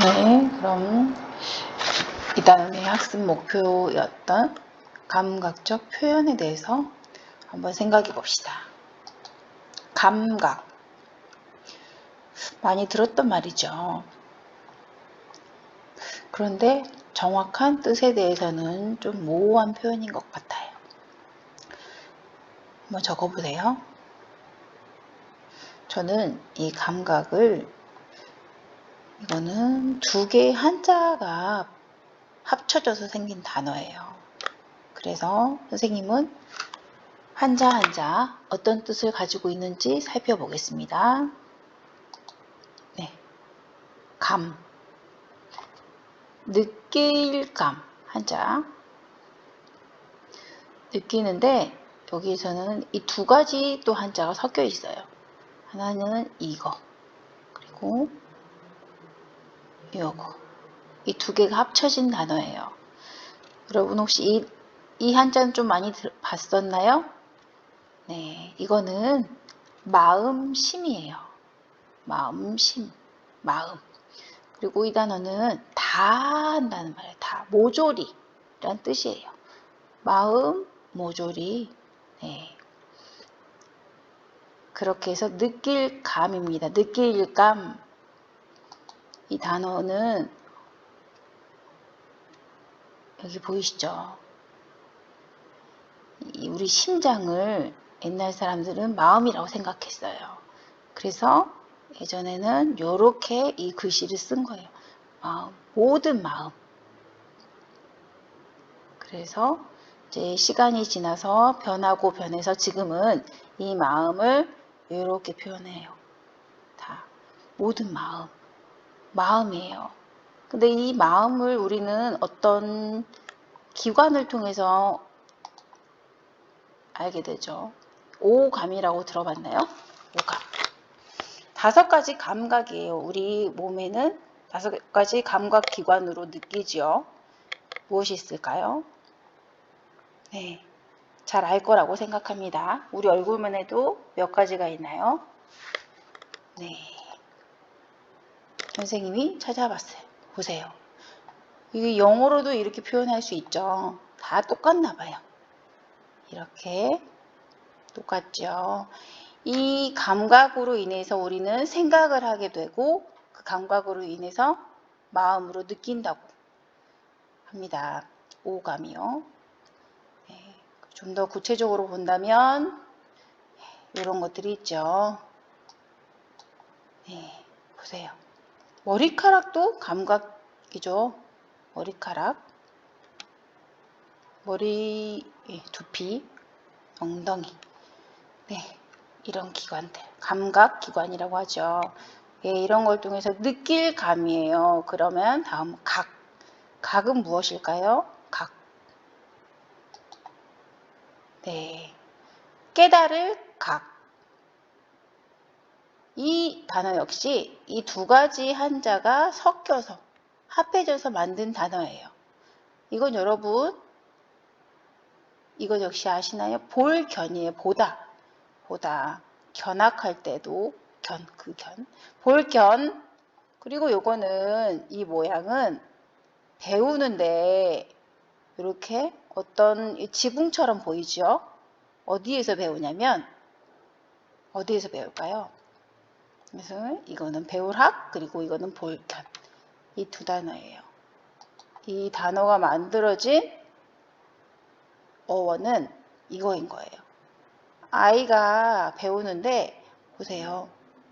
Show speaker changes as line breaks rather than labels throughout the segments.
네, 그럼 이 다음에 학습 목표였던 감각적 표현에 대해서 한번 생각해 봅시다. 감각. 많이 들었던 말이죠. 그런데 정확한 뜻에 대해서는 좀 모호한 표현인 것 같아요. 한번 적어보세요. 저는 이 감각을 이거는 두 개의 한자가 합쳐져서 생긴 단어예요. 그래서 선생님은 한자 한자 어떤 뜻을 가지고 있는지 살펴보겠습니다. 네. 감. 느낄 감. 한자. 느끼는데 여기에서는 이 두 가지 또 한자가 섞여 있어요. 하나는 이거. 그리고 요거. 이 두 개가 합쳐진 단어예요. 여러분 혹시 이, 이 한자는 좀 많이 들, 봤었나요? 네, 이거는 마음심이에요. 마음심, 마음. 그리고 이 단어는 다 한다는 말이에요. 다, 모조리란 뜻이에요. 마음, 모조리. 네. 그렇게 해서 느낄 감입니다. 느낄 감. 이 단어는 여기 보이시죠? 우리 심장을 옛날 사람들은 마음이라고 생각했어요. 그래서 예전에는 이렇게 이 글씨를 쓴 거예요. 마음, 모든 마음. 그래서 이제 시간이 지나서 변하고 변해서 지금은 이 마음을 이렇게 표현해요. 다 모든 마음, 마음이에요. 근데 이 마음을 우리는 어떤 기관을 통해서 알게 되죠. 오감이라고 들어봤나요? 오감. 다섯 가지 감각이에요. 우리 몸에는 다섯 가지 감각 기관으로 느끼지요. 무엇이 있을까요? 네. 잘 알 거라고 생각합니다. 우리 얼굴만 해도 몇 가지가 있나요? 네. 선생님이 찾아봤어요. 보세요. 이게 영어로도 이렇게 표현할 수 있죠. 다 똑같나 봐요. 이렇게 똑같죠. 이 감각으로 인해서 우리는 생각을 하게 되고 그 감각으로 인해서 마음으로 느낀다고 합니다. 오감이요. 네, 좀더 구체적으로 본다면 이런 것들이 있죠. 네, 보세요. 머리카락도 감각이죠. 머리카락. 머리 예, 두피, 엉덩이. 네, 이런 기관들. 감각 기관이라고 하죠. 예, 이런 걸 통해서 느낄 감이에요. 그러면 다음 각. 각은 무엇일까요? 각. 네. 깨달을 각. 이 단어 역시 이 두 가지 한자가 섞여서 합해져서 만든 단어예요. 이건 여러분 이거 역시 아시나요? 볼견이에요. 보다. 보다. 견학할 때도 견, 그 견. 볼견. 그리고 요거는 이 모양은 배우는데 이렇게 어떤 지붕처럼 보이죠? 어디에서 배우냐면 어디에서 배울까요? 그래서 이거는 배울학 그리고 이거는 볼견 이두 단어예요. 이 단어가 만들어진 어원은 이거인 거예요. 아이가 배우는데 보세요.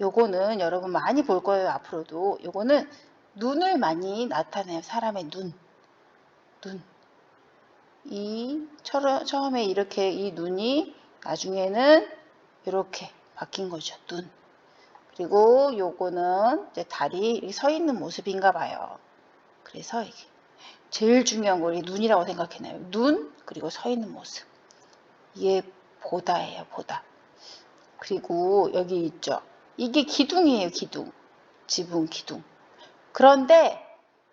요거는 여러분 많이 볼 거예요. 앞으로도 요거는 눈을 많이 나타내요. 사람의 눈. 눈. 이 처음에 이렇게 이 눈이 나중에는 이렇게 바뀐 거죠. 눈. 그리고 요거는 이제 다리 서 있는 모습인가 봐요. 그래서 이게 제일 중요한 거 우리 눈이라고 생각해놔요. 눈 그리고 서 있는 모습. 이게 보다예요. 보다. 그리고 여기 있죠. 이게 기둥이에요. 기둥. 지붕 기둥. 그런데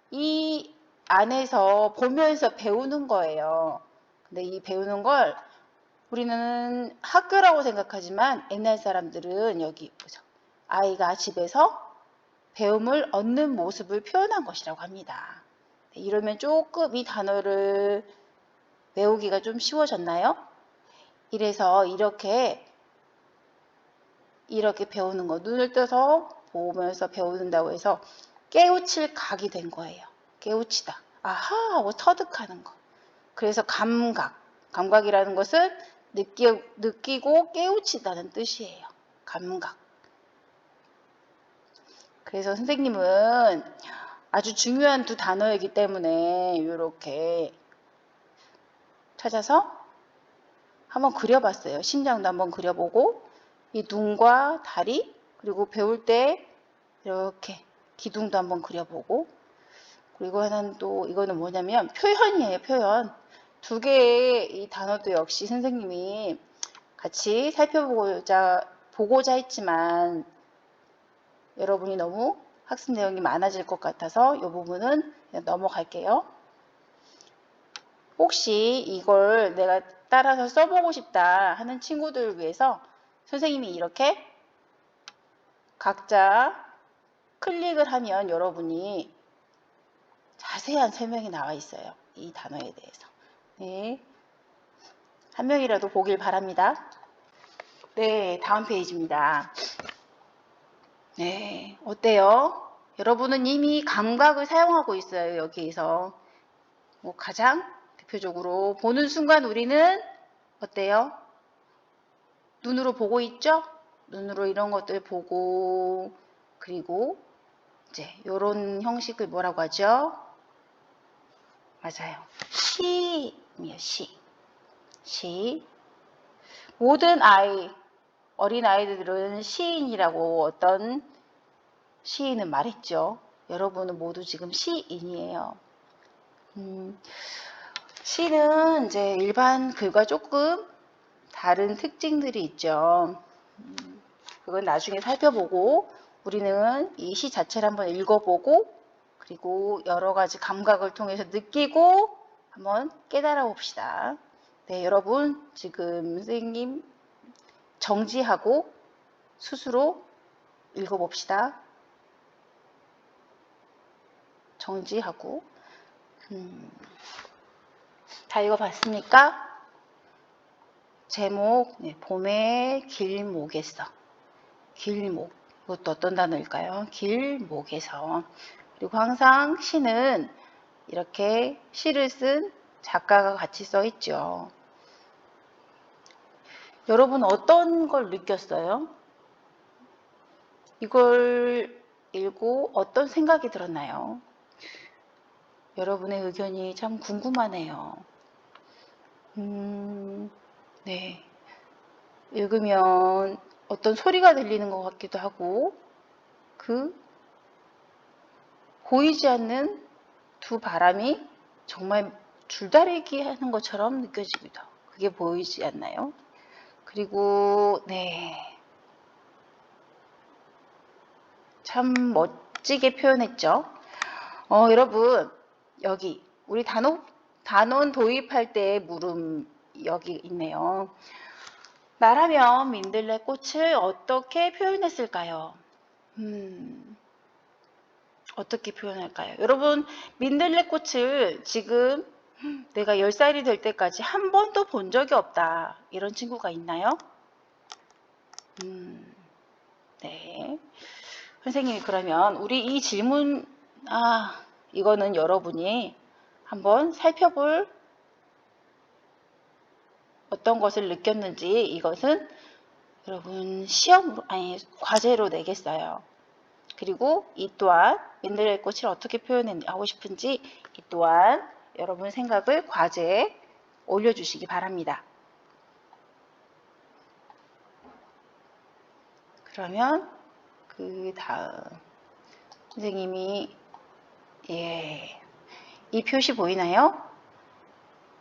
이 안에서 보면서 배우는 거예요. 근데 이 배우는 걸 우리는 학교라고 생각하지만 옛날 사람들은 여기 보죠. 아이가 집에서 배움을 얻는 모습을 표현한 것이라고 합니다. 네, 이러면 조금 이 단어를 외우기가 좀 쉬워졌나요? 이래서 이렇게 이렇게 배우는 거 눈을 떠서 보면서 배우는다고 해서 깨우칠 각이 된 거예요. 깨우치다. 아하 하고 터득하는 거. 그래서 감각. 감각이라는 것은 느끼, 느끼고 깨우치다는 뜻이에요. 감각. 그래서 선생님은 아주 중요한 두 단어이기 때문에 이렇게 찾아서 한번 그려봤어요. 심장도 한번 그려보고 이 눈과 다리 그리고 배울 때 이렇게 기둥도 한번 그려보고 그리고 하나는 또 이거는 뭐냐면 표현이에요. 표현. 두 개의 이 단어도 역시 선생님이 같이 살펴보고자 보고자 했지만 여러분이 너무 학습 내용이 많아질 것 같아서 이 부분은 넘어갈게요. 혹시 이걸 내가 따라서 써보고 싶다 하는 친구들을 위해서 선생님이 이렇게 각자 클릭을 하면 여러분이 자세한 설명이 나와 있어요. 이 단어에 대해서. 네. 한 명이라도 보길 바랍니다. 네, 다음 페이지입니다. 네, 어때요? 여러분은 이미 감각을 사용하고 있어요, 여기에서. 뭐 가장 대표적으로 보는 순간 우리는 어때요? 눈으로 보고 있죠? 눈으로 이런 것들 보고 그리고 이제 이런 형식을 뭐라고 하죠? 맞아요. 시이에요. 시. 시. 모든 아이, 어린 아이들은 시인이라고 어떤 시인은 말했죠. 여러분은 모두 지금 시인이에요. 음, 시는 이제 일반 글과 조금 다른 특징들이 있죠. 음, 그건 나중에 살펴보고 우리는 이 시 자체를 한번 읽어보고 그리고 여러 가지 감각을 통해서 느끼고 한번 깨달아 봅시다. 네, 여러분 지금 선생님 정지하고 스스로 읽어봅시다. 정지하고 음, 다 읽어봤습니까? 제목 네, 봄의 길목에서 길목 이것도 어떤 단어일까요? 길목에서 그리고 항상 시는 이렇게 시를 쓴 작가가 같이 써 있죠. 여러분 어떤 걸 느꼈어요? 이걸 읽고 어떤 생각이 들었나요? 여러분의 의견이 참 궁금하네요. 음, 네. 읽으면 어떤 소리가 들리는 것 같기도 하고, 그 보이지 않는 두 바람이 정말 줄다리기 하는 것처럼 하고, 그게 보이지 않나요? 그리고, 네. 참 멋지게 표현했죠. 어, 여러분, 여기, 우리 단어, 단원 도입할 때 물음 여기 있네요. 나라면 민들레 꽃을 어떻게 표현했을까요? 음, 어떻게 표현할까요? 여러분, 민들레 꽃을 지금 내가 10살이 될 때까지 한 번도 본 적이 없다. 이런 친구가 있나요? 음, 네. 선생님이 그러면 우리 이 질문, 아, 이거는 여러분이 한번 살펴볼 어떤 것을 느꼈는지 이것은 여러분 시험으로 아니 과제로 내겠어요. 그리고 이 또한 민들레 꽃을 어떻게 표현하고 싶은지 이 또한 여러분 생각을 과제에 올려주시기 바랍니다. 그러면 그 다음 선생님이 예, 이 표시 보이나요?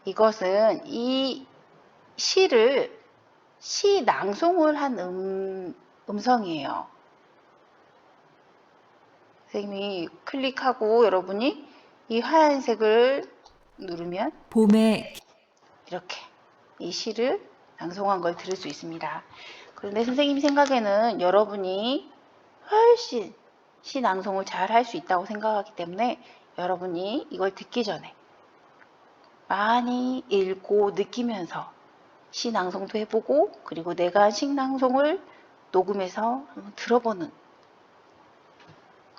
이것은 이 시를 시 낭송을 한 음, 음성이에요. 선생님이 클릭하고 여러분이 이 하얀색을 누르면
봄에
이렇게 이 시를 낭송한 걸 들을 수 있습니다. 그런데 선생님 생각에는 여러분이 훨씬 시 낭송을 잘 할 수 있다고 생각하기 때문에 여러분이 이걸 듣기 전에 많이 읽고 느끼면서 시 낭송도 해보고 그리고 내가 한 시 낭송을 녹음해서 한번 들어보는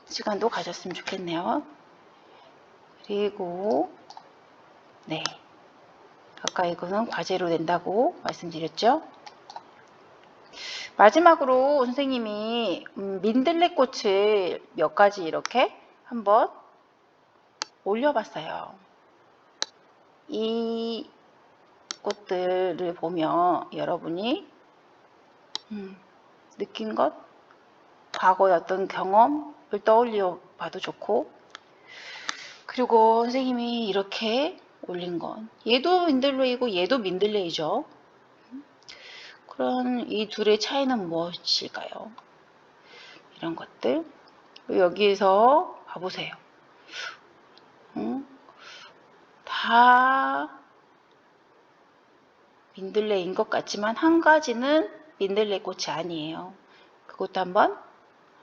시간도 가졌으면 좋겠네요. 그리고 네 아까 이거는 과제로 낸다고 말씀드렸죠. 마지막으로 선생님이 음, 민들레꽃을 몇 가지 이렇게 한번 올려봤어요. 이 꽃들을 보면 여러분이 음, 느낀 것, 과거의 어떤 경험을 떠올려 봐도 좋고 그리고 선생님이 이렇게 올린 건 얘도 민들레이고 얘도 민들레이죠. 그런 이 둘의 차이는 무엇일까요? 이런 것들 여기에서 봐보세요. 응? 다 민들레인 것 같지만 한 가지는 민들레 꽃이 아니에요. 그것도 한번,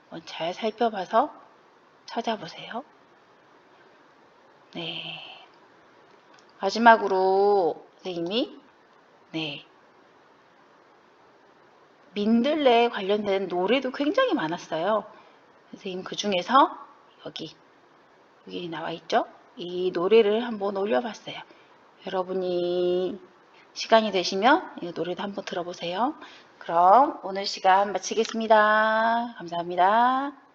한번 잘 살펴봐서 찾아보세요. 네. 마지막으로 선생님이 네. 민들레 관련된 노래도 굉장히 많았어요. 선생님 그 중에서 여기 여기 나와 있죠? 이 노래를 한번 올려봤어요. 여러분이 시간이 되시면 이 노래도 한번 들어보세요. 그럼 오늘 시간 마치겠습니다. 감사합니다.